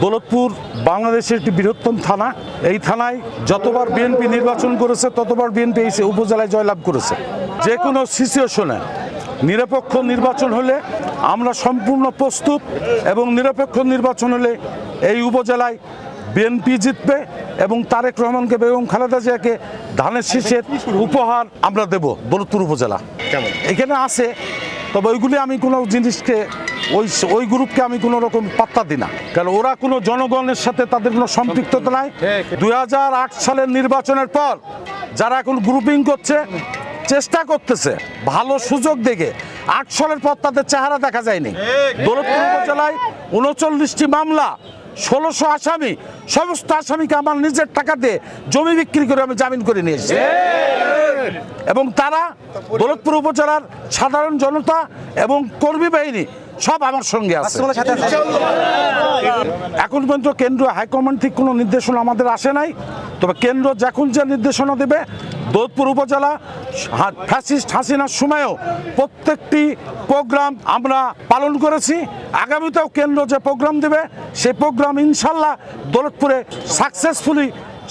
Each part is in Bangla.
দৌলতপুর বাংলাদেশের একটি বৃহত্তম থানা। এই থানায় যতবার বিএনপি নির্বাচন করেছে ততবার বিএনপি এই উপজেলায় জয়লাভ করেছে। যে কোনো সিচুয়েশনে নিরপেক্ষ নির্বাচন হলে আমরা সম্পূর্ণ প্রস্তুত এবং নিরপেক্ষ নির্বাচন হলে এই উপজেলায় বিএনপি জিতবে এবং তারেক রহমানকে বেগম খালেদা জিয়াকে ধানের শীষের উপহার আমরা দেব দৌলতপুর উপজেলা। এখানে আছে তবে ওইগুলি আমি কোনো জিনিসকে ওই ওই গ্রুপকে আমি কোনো রকম পাত্তা দিই না। কারণ ওরা কোনো জনগণের সাথে তাদের কোনো সম্পৃক্ততা নাই। দু হাজার আট সালের নির্বাচনের পর যারা এখন গ্রুপিং করছে চেষ্টা করতেছে ভালো সুযোগ দেখে। আট সালের পর তাদের চেহারা দেখা যায়নি। দৌলতপুর উপজেলায় উনচল্লিশটি মামলা ষোলোশো আসামি সমস্ত আসামিকে আমার নিজের টাকা দিয়ে জমি বিক্রি করে আমি জামিন করে নিয়ে এসেছি। এবং তারা দৌলতপুর উপজেলার সাধারণ জনতা এবং কর্মী বাহিনী সব আমার সঙ্গে আছে। এখন পর্যন্ত কেন্দ্রীয় হাইকমান্ড থেকে কোনো নির্দেশনা আমাদের আসে নাই। তবে কেন্দ্র যখন যে নির্দেশনা দেবে দৌলতপুর উপজেলা ফ্যাসিস্ট হাসিনার সময়ও প্রত্যেকটি প্রোগ্রাম আমরা পালন করেছি। আগামীতেও কেন্দ্র যে প্রোগ্রাম দেবে সেই প্রোগ্রাম ইনশাল্লাহ দৌলতপুরে সাকসেসফুলি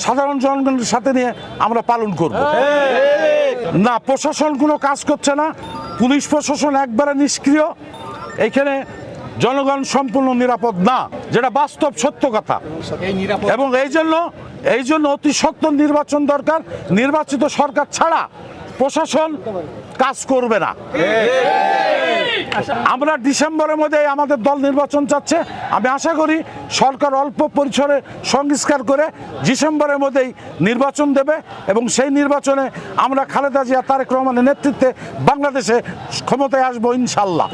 সাধারণ জনগণের সাথে নিয়ে আমরা পালন করব। না প্রশাসন কোনো কাজ করছে না। পুলিশ প্রশাসন একবারে নিষ্ক্রিয়। এখানে জনগণ সম্পূর্ণ নিরাপদ না, যেটা বাস্তব সত্য কথা। এবং এই জন্য এই জন্য অতি সত্য নির্বাচন দরকার। নির্বাচিত সরকার ছাড়া প্রশাসন কাজ করবে না। আমরা ডিসেম্বরের মধ্যে আমাদের দল নির্বাচন চাচ্ছে। আমি আশা করি সরকার অল্প পরিসরে সংস্কার করে ডিসেম্বরের মধ্যেই নির্বাচন দেবে এবং সেই নির্বাচনে আমরা খালেদা জিয়া তারেক রহমানের নেতৃত্বে বাংলাদেশে ক্ষমতায় আসব ইনশাল্লাহ।